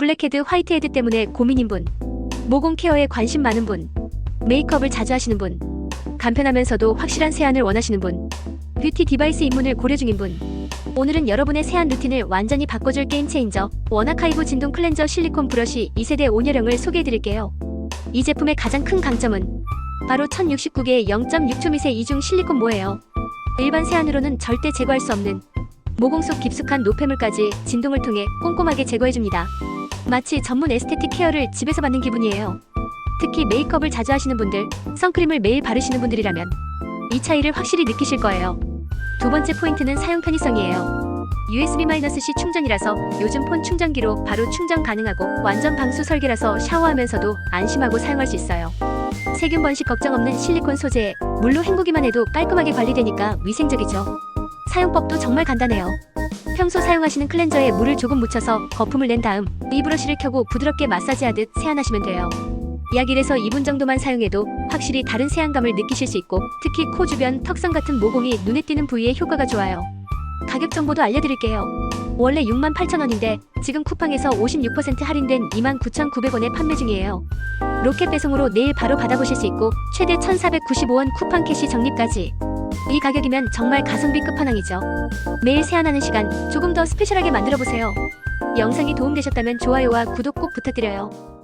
블랙헤드, 화이트헤드 때문에 고민인 분, 모공 케어에 관심 많은 분, 메이크업을 자주 하시는 분, 간편하면서도 확실한 세안을 원하시는 분, 뷰티 디바이스 입문을 고려 중인 분. 오늘은 여러분의 세안 루틴을 완전히 바꿔줄 게임 체인저 워나카이브 진동 클렌저 실리콘 브러쉬 2세대 온열형을 소개해드릴게요. 이 제품의 가장 큰 강점은 바로 1069개의 0.6초 미세 이중 실리콘 모예요. 일반 세안으로는 절대 제거할 수 없는 모공 속 깊숙한 노폐물까지 진동을 통해 꼼꼼하게 제거해줍니다. 마치 전문 에스테틱 케어를 집에서 받는 기분이에요. 특히 메이크업을 자주 하시는 분들, 선크림을 매일 바르시는 분들이라면 이 차이를 확실히 느끼실 거예요. 두 번째 포인트는 사용 편의성이에요. USB-C 충전이라서 요즘 폰 충전기로 바로 충전 가능하고 완전 방수 설계라서 샤워하면서도 안심하고 사용할 수 있어요. 세균 번식 걱정 없는 실리콘 소재에 물로 헹구기만 해도 깔끔하게 관리되니까 위생적이죠. 사용법도 정말 간단해요. 평소 사용하시는 클렌저에 물을 조금 묻혀서 거품을 낸 다음 이 브러쉬를 켜고 부드럽게 마사지하듯 세안하시면 돼요. 약 1에서 2분 정도만 사용해도 확실히 다른 세안감을 느끼실 수 있고 특히 코 주변 턱선 같은 모공이 눈에 띄는 부위에 효과가 좋아요. 가격 정보도 알려드릴게요. 원래 68,000원인데 지금 쿠팡에서 56% 할인된 29,900원에 판매 중이에요. 로켓 배송으로 내일 바로 받아보실 수 있고 최대 1,495원 쿠팡 캐시 적립까지. 이 가격이면 정말 가성비 끝판왕이죠. 매일 세안하는 시간 조금 더 스페셜하게 만들어 보세요. 영상이 도움되셨다면 좋아요와 구독 꼭 부탁드려요.